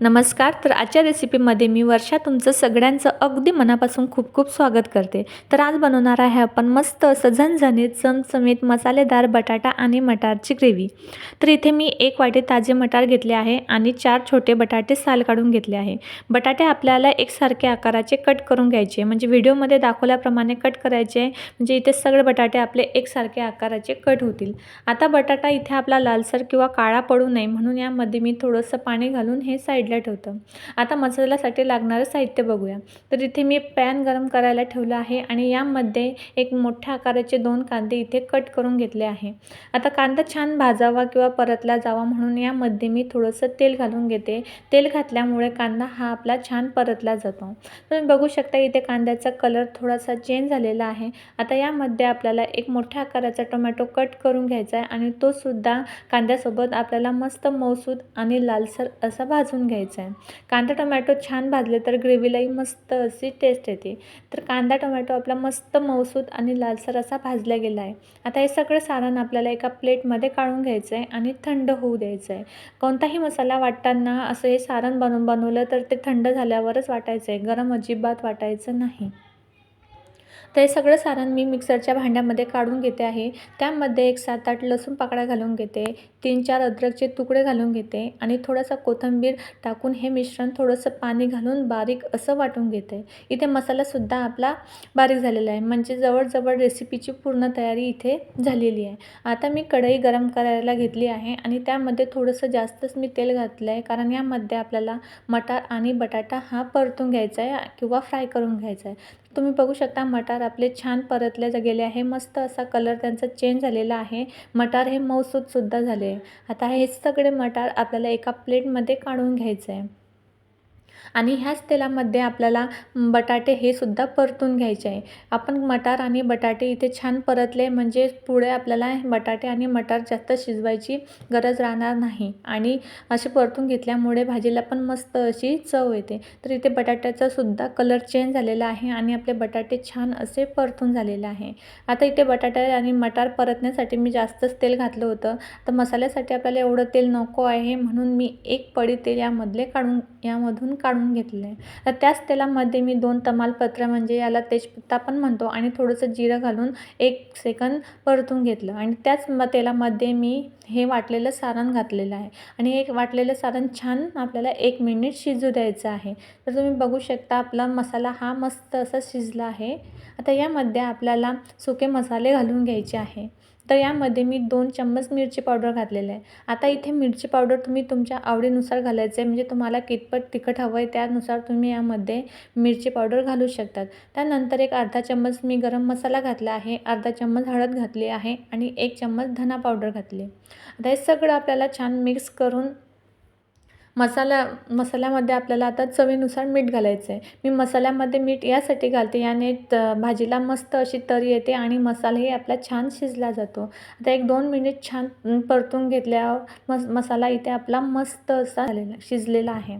नमस्कार तर आजच्या रेसिपीमध्ये मी वर्षा तुमचं सगळ्यांचं अगदी मनापासून खूप खूप स्वागत करते. तर आज बनवणार आहे आपण मस्त असं झणझणीत चमचमीत मसालेदार बटाटा आणि मटारची ग्रेव्ही. तर इथे मी एक वाटी ताजे मटार घेतले आहे आणि चार छोटे बटाटे साल काढून घेतले आहे. बटाटे आपल्याला एकसारखे आकाराचे कट करून घ्यायचे म्हणजे व्हिडिओमध्ये दाखवल्याप्रमाणे कट करायचे म्हणजे इथे सगळे बटाटे आपले एकसारखे आकाराचे कट होतील. आता बटाटा इथे आपला लालसर किंवा काळा पडू नये म्हणून यामध्ये मी थोडंसं पाणी घालून हे साईड साईडला ठेवतं आता मसाल्यासाठी लागणारं साहित्य बघूया. तर इथे मी पॅन गरम करायला ठेवलं आहे आणि यामध्ये एक मोठ्या आकाराचे दोन कांदे इथे कट करून घेतले आहे. आता कांदा छान भाजावा किंवा परतला जावा म्हणून यामध्ये मी थोडंसं तेल घालून घेते. तेल घातल्यामुळे कांदा हा आपला छान परतला जातो. तुम्ही बघू शकता इथे कांद्याचा कलर थोडासा चेंज झालेला आहे. आता यामध्ये आपल्याला एक मोठ्या आकाराचा टोमॅटो कट करून घ्यायचा आहे आणि तो सुद्धा कांद्यासोबत आपल्याला मस्त मौसूद आणि लालसर असा भाजून घ्यायचा आहे कांदा टोमॅटो छान भाजले तर ग्रेव्हीलाही मस्त अशी टेस्ट येते. तर कांदा टोमॅटो आपला मस्त मौसूद आणि लालसर असा भाजला गेला आहे. आता हे सगळं सारण आपल्याला एका प्लेटमध्ये काढून घ्यायचं आहे आणि थंड होऊ द्यायचं आहे कोणताही मसाला वाटताना असं हे सारण बनवून बनवलं तर ते थंड झाल्यावरच वाटायचं आहे गरम अजिबात वाटायचं नाही. तर हे सगळं सारण मी मिक्सरच्या भांड्यामध्ये काढून घेते आहे. त्यामध्ये एक सात आठ लसूण पाकळ्या घालून घेते. तीन चार अद्रकचे तुकडे घालून घेते आणि थोडासा कोथिंबीर टाकून हे मिश्रण थोडंसं पाणी घालून बारीक असं वाटून घेते. इथे मसालासुद्धा आपला बारीक झालेला आहे. म्हणजे जवळजवळ रेसिपीची पूर्ण तयारी इथे झालेली आहे. आता मी कढई गरम करायला घेतली आहे आणि त्यामध्ये थोडंसं जास्तच मी तेल घातलं आहे कारण यामध्ये आपल्याला मटार आणि बटाटा हा परतून घ्यायचा आहे किंवा फ्राय करून घ्यायचा आहे. तुम्ही बघू शकता मटार आपले छान परतले गेले आहे. मस्त असा कलर त्यांचा चेंज झालेला आहे. मटार हे मऊसूदसुद्धा झाले. आता हे सगळे मटार आपल्याला एका प्लेटमध्ये काढून घ्यायचं आहे आणि ह्याच तेलामध्ये आपल्याला बटाटे हे सुद्धा परतून घ्यायचे आहे. आपण मटार आणि बटाटे इथे छान परतले म्हणजे पुढे आपल्याला बटाटे आणि मटार जास्त शिजवायची गरज राहणार नाही. आणि असे परतून घेतल्यामुळे भाजीला पण मस्त अशी चव येते. तर इथे बटाट्याचा सुद्धा कलर चेंज झालेला आहे आणि आपले बटाटे छान असे परतून झालेले आहे. आता इथे बटाटे आणि मटार परतण्यासाठी मी जास्तच तेल घातलं होतं. तर मसाल्यासाठी आपल्याला एवढं तेल नको आहे म्हणून मी एक पडी तेल यामधले काढून यामधून काढून काढून घेतले. आहे तर त्याच तेलामध्ये मी दोन तमालपत्र म्हणजे याला तेजपत्ता पण म्हणतो आणि थोडंसं जिरं घालून एक सेकंद परतून घेतलं. आणि त्याच म तेलामध्ये मी हे वाटलेलं सारण घातलेलं आहे. आणि एक वाटलेलं सारण छान आपल्याला एक मिनिट शिजू द्यायचं आहे. तर तुम्ही बघू शकता आपला मसाला हा मस्त असा शिजला आहे. आता यामध्ये आपल्याला सुके मसाले घालून घ्यायचे आहे. तर यामध्ये मी दोन चम्मच मिरची पावडर घातलेलं आहे. आता इथे मिरची पावडर तुम्ही तुमच्या आवडीनुसार घालायचं आहे म्हणजे तुम्हाला कितपत तिखट हवं आहे त्यानुसार तुम्ही यामध्ये मिरची पावडर घालू शकतात. त्यानंतर एक अर्धा चम्मच मी गरम मसाला घातला आहे. अर्धा चम्मच हळद घातली आहे आणि एक चम्मच धना पावडर घातली आता हे सगळं आपल्याला छान मिक्स करून मसाला मसाल्यामध्ये आपल्याला आता चवीनुसार मीठ घालायचं आहे मी मसाल्यामध्ये मीठ यासाठी घालते याने त भाजीला मस्त अशी तरी येते आणि मसालाही आपला छान शिजला जातो. आता एक दोन मिनिट छान परतून घेतल्यावर मस मसाला इथे आपला मस्त असा झालेला शिजलेला आहे.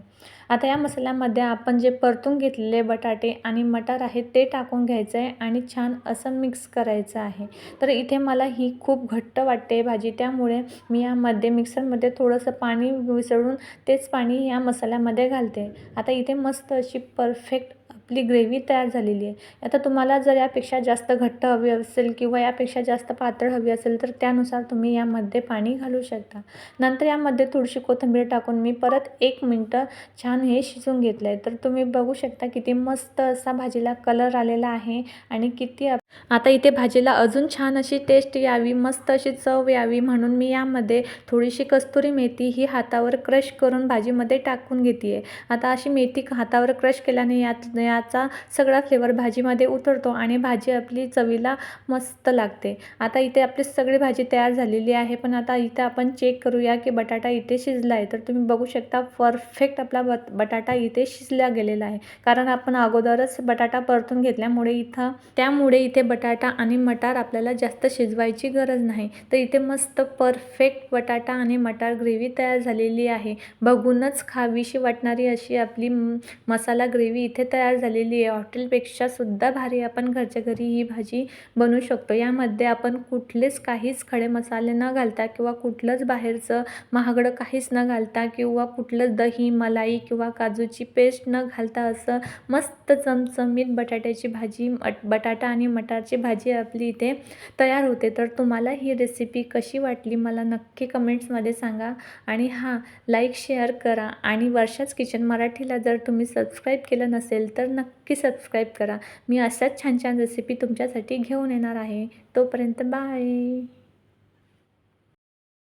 आता या मसाल्यामध्ये आपण जे परतून घेतलेले बटाटे आणि मटार आहे ते टाकून घ्यायचं आहे आणि छान असं मिक्स करायचं आहे. तर इथे मला ही खूप घट्ट वाटते भाजी त्यामुळे मी यामध्ये मिक्सरमध्ये थोडंसं पाणी मिसळून तेच पाणी या मसाल्यामध्ये घालते. आता इथे मस्त अशी परफेक्ट आपली ग्रेव्ही तयार झालेली आहे. आता तुम्हाला जर यापेक्षा जास्त घट्ट हवी असेल किंवा यापेक्षा जास्त पातळ हवी असेल तर त्यानुसार तुम्ही यामध्ये पाणी घालू शकता. नंतर यामध्ये थोडीशी कोथिंबीर टाकून मी परत एक मिनटं छान हे शिजून घेतलं आहे तर तुम्ही बघू शकता किती मस्त असा भाजीला कलर आलेला आहे आणि किती आता इथे भाजीला अजून छान अशी टेस्ट यावी मस्त अशी चव यावी म्हणून मी यामध्ये थोडीशी कस्तुरी मेथी ही हातावर क्रश करून भाजीमध्ये टाकून घेते आहे आता अशी मेथी हातावर क्रश केल्याने यात याचा सगळा फ्लेवर भाजीमध्ये उतरतो आणि भाजी आपली चवीला मस्त लागते. आता इथे आपली सगळी भाजी तयार झालेली आहे पण आता इथे आपण चेक करूया की बटाटा इथे शिजला आहे. तर तुम्ही बघू शकता परफेक्ट आपला बट बटाटा इथे शिजला गेलेला आहे. कारण आपण अगोदरच बटाटा परतून घेतल्यामुळे इथं त्यामुळे इथे बटाटा आणि मटार आपल्याला जास्त शिजवायची गरज नाही. तर इथे मस्त परफेक्ट बटाटा आणि मटार ग्रेव्ही तयार झालेली आहे. बघूनच खावीशी वाटणारी अशी आपली मसाला ग्रेव्ही इथे तयार झालेली आहे. हॉटेलपेक्षा सुद्धा भारी आपण घरच्या घरी ही भाजी बनवू शकतो. यामध्ये आपण कुठलेच काहीच खडे मसाले न घालता किंवा कुठलंच बाहेरचं महागडं काहीच न घालता किंवा कुठलंच दही मलाई किंवा काजूची पेस्ट न घालता असं मस्त चमचमीत बटाट्याची भाजी मट बटाटा आणि मटारची भाजी आपली इथे तयार होते. तर तुम्हाला ही रेसिपी कशी वाटली मला नक्की कमेंट्समध्ये सांगा. आणि हां लाईक शेअर करा आणि वर्षाच किचन मराठीला जर तुम्ही सबस्क्राईब केलं नसेल तर नक्की सबस्क्राईब करा. मी अशाच छान छान रेसिपी तुमच्यासाठी घेऊन येणार आहे. तोपर्यंत बाय